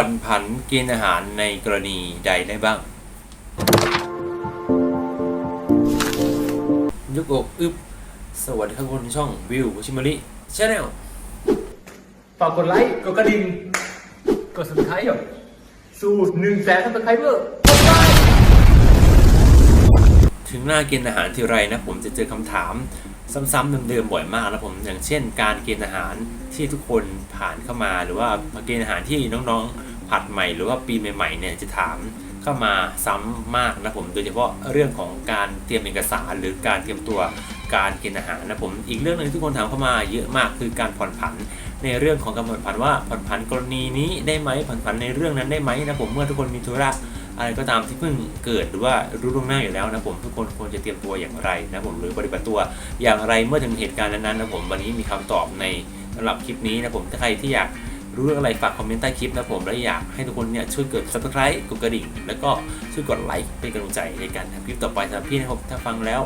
ผ่อนผันเกณฑ์อาหารในกรณีใดได้บ้างยกอกอึบสวัสดีครับทุกคนที่ช่องวิวชิมาริชาแนลฝากกดไลค์กดกระดิ่งกด subscribe สู่หนึ่งแสน subscriber ถึงหน้าเกณฑ์อาหารทีไรนะผมจะเจอคำถาม ซ้ำๆเดิมๆบ่อยมากนะผมอย่างเช่น การเกณฑ์อาหารที่ทุกคนผ่านเข้ามา หรือว่าเกณฑ์อาหารที่น้องๆผัดใหม่ หรือว่าปีใหม่ๆเนี่ยจะถามเข้ามาซ้ำมากนะผมโดยเฉพาะเรื่องของการเตรียมเอกสาร หรือการเตรียมตัวการกณฑ์อาหารนะผมอีกเรื่องหนึงที่ทุกคนถามเข้ามาเยอะมากคือการผ่อนผันในเรื่องของการผ่อนผันว่าผ่อนผันกรณีนี้ได้ไหมผ่อนผันในเรื่องนั้นได้ไหมนะผมเมื่อทุกคนมีธุระ อะไรก็ตามที่เพิ่งเกิดหรือว่ารู้ล่วงหน้าอยู่แล้วนะผมทุกคนควรจะเตรียมตัวอย่างไรนะผมหรือปฏิบัติตัวอย่างไรเมื่อถึงเหตุการณ์นั้นๆนะผมวันนี้มีคำตอบในสำหรับคลิปนี้นะผมถ้าใครที่อยากรู้เรื่องอะไรฝากคอมเมนต์ใต้คลิปนะผมและอยากให้ทุกคนเนี่ยช่วยกด subscribe กดกระดิ่ง แล้วก็ช่วยกดไลค์เป็นกำลังใจในการทำคลิปต่อไปสำหรับพี่นะครับถ้าฟังแล้ว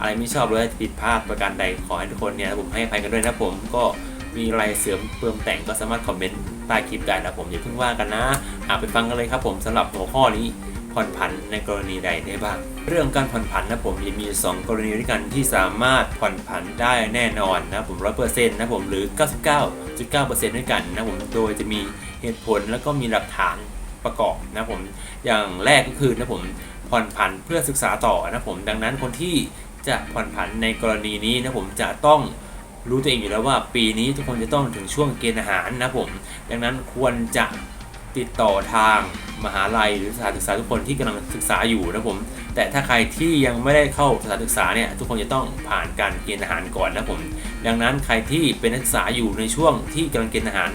อะไรไม่ชอบหรือผิดพลาดประการใดขอให้ทุกคนเนี่ยผมให้อภัยกันด้วยนะผมก็ มีอะไรเสริมเพิ่มแต่งก็สามารถคอมเมนต์ใต้คลิปได้นะผมอย่าเพิ่งว่ากันนะอาไปฟังกันเลยครับผมสำหรับหัวข้อนี้ผ่อนผันในกรณีใดได้บ้าง เรื่องการผ่อนผันนะผมจะมี 2 กรณีด้วยกันที่สามารถผ่อนผันได้แน่นอนนะผมร้อยเปอร์เซ็นต์นะผมหรือ 99.9%ด้วยกันนะผมโดยจะมีเหตุผลแล้วก็มีหลักฐานประกอบนะผมอย่างแรกก็คือนะผมผ่อนผันเพื่อศึกษาต่อนะผมดังนั้นคนที่จะผ่อนผันในกรณีนี้นะผมจะต้อง รู้ตัวเองอยู่แล้วว่าปีนี้ทุกคนจะต้องถึงช่วงเกณฑ์อาหารนะผม ดังนั้นควรจะติดต่อทางมหาลัยหรือสถานศึกษาทุกคนที่กำลังศึกษาอยู่นะผม แต่ถ้าใครที่ยังไม่ได้เข้าสถานศึกษาเนี่ยทุกคนจะต้องผ่านการเกณฑ์อาหารก่อนนะผม ดังนั้นใครที่เป็นนักศึกษาอยู่ในช่วงที่กำลังเกณฑ์อาหาร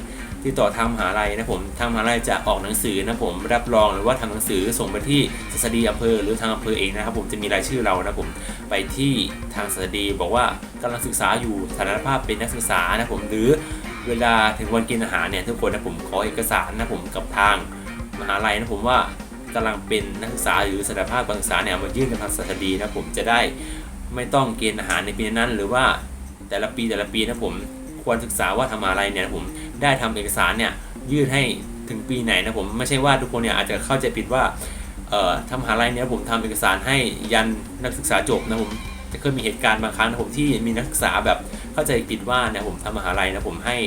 ติดต่อทางมหาลัยนะผมทางมหาลัยจะออกหนังสือนะผมรับรองหรือว่าทำหนังสือส่งไปที่สสดีอำเภอหรือทางอำเภอเองนะครับผมจะมีรายชื่อเรานะผมไปที่ทางสสดีบอกว่ากำลังศึกษาอยู่สถานภาพเป็นนักศึกษานะผมหรือเวลาถึงวันกินอาหารเนี่ยทุกคนนะผมขอเอกสารนะผมกับทางมหาลัยนะผมว่ากำลังเป็นนักศึกษาหรือสถานภาพการศึกษาเนี่ยมายื่นกับทางสถาดีนะผมจะได้ไม่ต้องเกณฑ์อาหารในปีนั้นหรือว่าแต่ละปีแต่ละปีนะผมควรศึกษาว่าทำมหาลัยเนี่ยผม ได้ทำเอกสารเนี่ยยืดให้ถึงปีไหนนะผมไม่ใช่ว่าทุกคนเนี่ยอาจจะเข้าใจผิดว่าเอ่อทำมหาลัยเนี่ยผมทำเอกสารให้ยันนักศึกษาจบนะผมจะเคยมีเหตุการณ์บางครั้งนะผมที่มีนักศึกษาแบบเข้าใจผิดว่าเนี่ยผมทำมหาลัยนะผมให้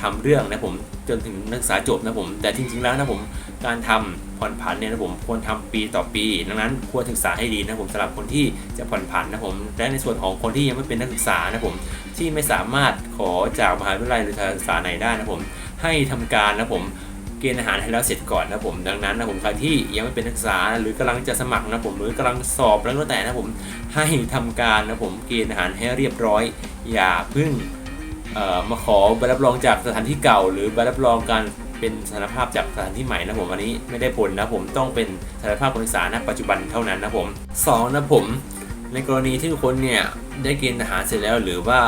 ทำเรื่องนะผมจนถึงนักศึกษาจบนะผมแต่จริงๆแล้วนะผม การทำผ่อนผันเนี่ยนะผมควรทำปีต่อปี ดังนั้นควรศึกษาให้ดีนะผมสำหรับคนที่จะผ่อนผันนะผมและในส่วนของคนที่ยังไม่เป็นนักศึกษานะผมที่ไม่สามารถขอจากมหาวิทยาลัยหรือสถานศึกษาไหนได้นะผมให้ทำการนะผมเกณฑ์อาหารให้แล้วเสร็จก่อนนะผมดังนั้นนะผมใครที่ยังไม่เป็นนักศึกษาหรือกำลังจะสมัครนะผมหรือกำลังสอบแล้วก็แต่นะผมให้ทำการนะผมเกณฑ์อาหารให้เรียบร้อย อย่าเพึ่งเอ่อมาขอใบรับรองจากสถานที่เก่า หรือใบรับรองการ เป็นสานภาพจากสถานที่ใหม่นะผมอันนี้ไม่ได้ผลนะผมต้องเป็นสานภาพการศึกษาณปัจจุบันเท่านั้นนะผมสองนะผมในกรณีที่ทุกคนเนี่ยได้เกณฑ์อาหารเสร็จแล้ว หรือว่า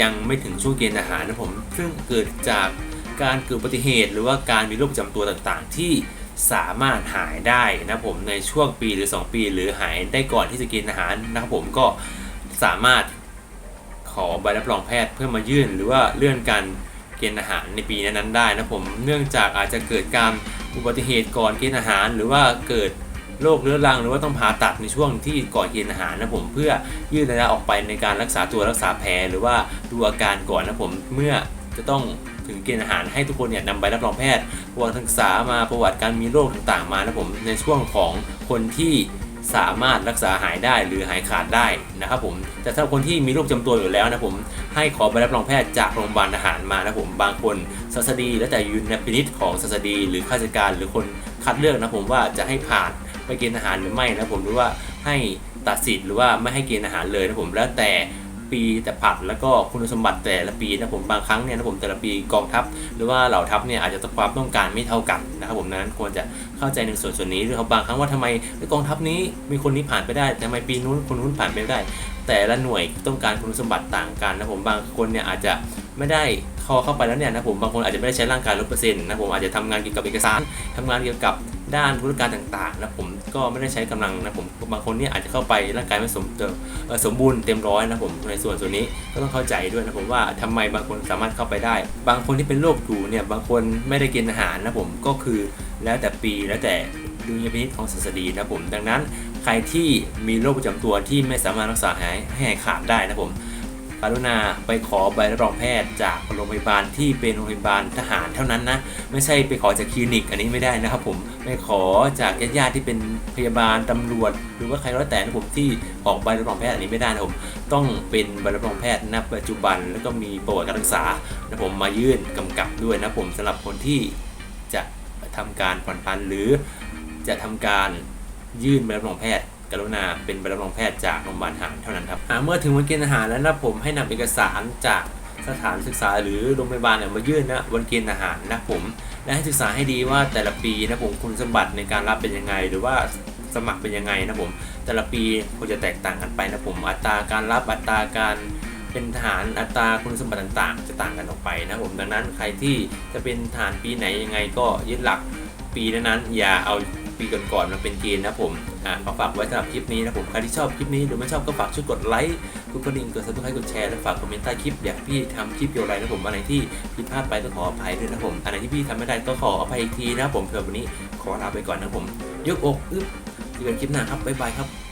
ยังไม่ถึงช่วงเกณฑ์อาหารนะผม ซึ่งเกิดจากการเกิดอุบัติเหตุ หรือว่าการมีโรคประจำตัวต่างๆ ที่สามารถหายได้นะผมในช่วงปีหรือ 2 ปี หรือหายได้ก่อนที่จะเกณฑ์อาหารนะครับผมก็สามารถขอใบรับรองแพทย์เพื่อมายื่น หรือว่าเลื่อนการ เกณฑ์อาหารในปีนั้นๆได้นะผมเนื่องจากอาจจะเกิดการอุบัติเหตุก่อนเกณฑ์อาหาร หรือว่าเกิดโรคเรื้อรังหรือว่าต้องผ่าตัดในช่วงที่ก่อนเกณฑ์อาหารนะผมเพื่อยื่นระยะออกไปในการรักษาตัวรักษาแผลหรือว่าดูอาการก่อนนะผมเมื่อจะต้องถึงเกณฑ์อาหารให้ทุกคนเนี่ยนำใบรับรองแพทย์ประวัติศึกษามาประวัติการมีโรคต่างๆมานะผมในช่วงของคนที่ สามารถรักษาหายได้หรือหายขาดได้นะครับผมแต่ถ้าคนที่มีโรคประจำตัวอยู่แล้วนะผมให้ขอใบรับรองแพทย์จากโรงพยาบาลทหารมานะผมบางคนศัสดีแล้วแต่อยูในพินิษของศัสดี หรือข้าราชการหรือคนคัดเลือกนะผมว่าจะให้ผ่านไปเกณฑ์อาหารหรือไม่นะผมหรือว่าให้ตัดสิทธิ์หรือว่าไม่ให้เกณฑ์อาหารเลยนะผมแล้วแต่ ปีแต่ผัดแล้วก็คุณสมบัติแต่ละปีนะผมบางครั้งเนี่ยนะผมแต่ละปีกองทัพ หรือว่าเหล่าทัพเนี่ยอาจจะความต้องการไม่เท่ากันนะครับผมนั้นควรจะเข้าใจในส่วนส่วนนี้ด้วยครับบางครั้งว่าทำไมกองทัพนี้มีคนนี้ผ่านไปได้แต่ทำไมปีนู้นคนนู้นผ่านไปไม่ได้ แต่ละหน่วยต้องการคุณสมบัติต่างกันนะผมบางคนเนี่ยอาจจะไม่ได้ คอเข้าไปแล้วเนี่ยนะผมบางคนอาจจะไม่ได้ใช้ร่างกายร้อเปอร์เซ็นต์นะผมอาจจะทำงานเกี่ยวกับเอกสารทำงานเกี่ยวกับด้านธุรการต่างๆนะผมก็ไม่ได้ใช้กำลังนะผมบางคนเนี่ยอาจจะเข้าไปร่างกายไม่สมสมบูรณ์เต็มร้อยนะผมในส่วนส่วนนี้ก็ต้องเข้าใจด้วยนะผมว่าทำไมบางคนสามารถเข้าไปได้ บางคนที่เป็นโรคอยู่เนี่ยบางคนไม่ได้กินอาหารนะผมก็คือแล้วแต่ปีแล้วแต่ดุลยพินิจของศาสดีนะผมดังนั้นใครที่มีโรคประจำตัวที่ไม่สามารถรักษาหายให้หายขาดได้นะผม รุณาไปขอใบรับรองแพทย์จากโรงพยาบาลที่เป็นโรงพยาบาลทหารเท่านั้นนะไม่ใช่ไปขอจากคลินิกอันนี้ไม่ได้นะครับผมไปขอจากญาติๆที่เป็นพยาบาลตำรวจ หรือว่าใครก็แล้วแต่นะผมที่ออกใบรับรองแพทย์อันนี้ไม่ได้นะผมต้องเป็นใบรับรองแพทย์ณปัจจุบัน แล้วก็มีประวัติการรักษานะผมมายื่นกำกับด้วยนะผมสำหรับคนที่จะทำการผ่อนผันหรือจะทำการยื่นใบรับรองแพทย์ กรุณาเป็นใบรับรองแพทย์จากโรงพยาบาลหารเท่านั้นครับอ่าเมื่อถึงวันเกณฑ์อาหารแล้วนะผมให้นำเอกสารจากสถานศึกษาหรือโรงพยาบาลเนี่ยมายื่นนะวันเกณฑ์อาหารนะผมและให้ศึกษาให้ดีว่าแต่ละปีนะผมคุณสมบัติในการรับเป็นยังไง หรือว่าสมัครเป็นยังไงนะผมแต่ละปีควรจะแตกต่างกันไปนะผมอัตราการรับอัตราการเป็นทหารอัตราคุณสมบัติต่างๆ จะต่างกันออกไปนะผมดังนั้นใครที่จะเป็นทหารปีไหนยังไงก็ยึดหลักปีนั้นๆอย่าเอา ปีก่อนๆมันเป็นเกณฑ์นะผมอ่าขอฝากไว้สำหรับคลิปนี้นะผมใครที่ชอบคลิปนี้หรือไม่ชอบก็ฝากช่วยกดไลค์กดกระดิ่งกดซับสไครต์กดแชร์และฝากคอมเมนต์ใต้คลิปอยากพี่ทำคลิปเกี่ยวอะไรนะผมอะไรที่ผิดพลาดไปต้องขออภัยด้วยนะผมอะไรที่พี่ทำไม่ได้ก็ขออภัยอีกทีนะผมเพื่อวันนี้ขอลาไปก่อนนะผม ยกอกอึ๊บที่เป็นคลิปหน้าครับบ๊ายบายครับ